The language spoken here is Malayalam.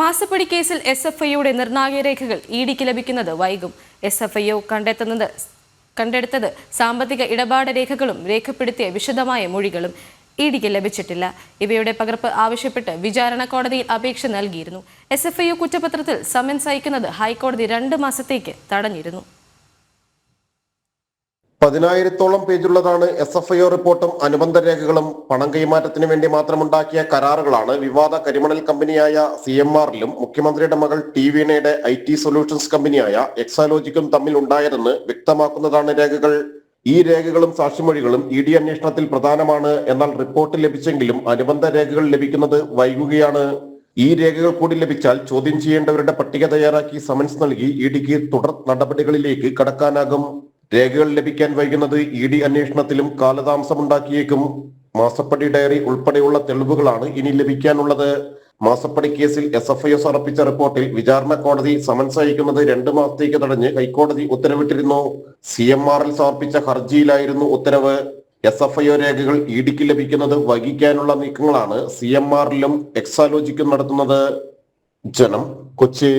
മാസപ്പടി കേസിൽ എസ് എഫ് ഐയുടെ നിർണായക രേഖകൾ ഇ ഡിക്ക് ലഭിക്കുന്നത് വൈകും. എസ് എഫ് ഐ കണ്ടെത്തുന്നത് കണ്ടെടുത്തത് സാമ്പത്തിക ഇടപാട് രേഖകളും രേഖപ്പെടുത്തിയ വിശദമായ മൊഴികളും ഇ ഡിക്ക് ലഭിച്ചിട്ടില്ല. ഇവയുടെ പകർപ്പ് ആവശ്യപ്പെട്ട് വിചാരണ കോടതിയിൽ അപേക്ഷ നൽകിയിരുന്നു. എസ് എഫ് ഐ കുറ്റപത്രത്തിൽ സമൻസ് അയക്കുന്നത് ഹൈക്കോടതി രണ്ട് മാസത്തേക്ക് തടഞ്ഞിരുന്നു. പതിനായിരത്തോളം പേജുള്ളതാണ് എസ് എഫ് ഐ റിപ്പോർട്ടും അനുബന്ധ രേഖകളും പണം കൈമാറ്റത്തിന് വേണ്ടി മാത്രമുണ്ടാക്കിയ കരാറുകളാണ് വിവാദ കരിമണൽ കമ്പനിയായ സി എം ആറിലും മുഖ്യമന്ത്രിയുടെ മകൾ ടി വീണയുടെ ഐ ടി സൊല്യൂഷൻസ് കമ്പനിയായ എക്സാലോജിക്കും തമ്മിൽ ഉണ്ടായതെന്ന് വ്യക്തമാക്കുന്നതാണ് രേഖകൾ. ഈ രേഖകളും സാക്ഷിമൊഴികളും ഇ ഡി അന്വേഷണത്തിൽ പ്രധാനമാണ്. എന്നാൽ റിപ്പോർട്ട് ലഭിച്ചെങ്കിലും അനുബന്ധ രേഖകൾ ലഭിക്കുന്നത് വൈകുകയാണ്. ഈ രേഖകൾ കൂടി ലഭിച്ചാൽ ചോദ്യം ചെയ്യേണ്ടവരുടെ പട്ടിക തയ്യാറാക്കി സമൻസ് നൽകി ഇ ഡിക്ക് തുടർ നടപടികളിലേക്ക് കടക്കാനാകും. രേഖകൾ ലഭിക്കാൻ വൈകുന്നത് ഇ ഡി അന്വേഷണത്തിലും കാലതാമസമുണ്ടാക്കിയേക്കും. മാസപ്പടി ഡയറി ഉൾപ്പെടെയുള്ള തെളിവുകളാണ് ഇനി ലഭിക്കാനുള്ളത്. മാസപ്പടി കേസിൽ എസ് എഫ് ഐ എസ് അറപ്പിച്ച റിപ്പോർട്ടിൽ വിചാരണ കോടതി സമൻസ് അയക്കുന്നത് രണ്ട് മാസത്തേക്ക് തടഞ്ഞ് ഹൈക്കോടതി ഉത്തരവിട്ടിരുന്നു. സി എം ആറിൽ സമർപ്പിച്ച ഹർജിയിലായിരുന്നു ഉത്തരവ്. എസ് എഫ് ഐ ഒ രേഖകൾ ഇ ഡിക്ക് ലഭിക്കുന്നത് വഹിക്കാനുള്ള നീക്കങ്ങളാണ് സി എം ആറിലും എക്സാലോജിക്കും നടത്തുന്നത്. ജനം കൊച്ചി.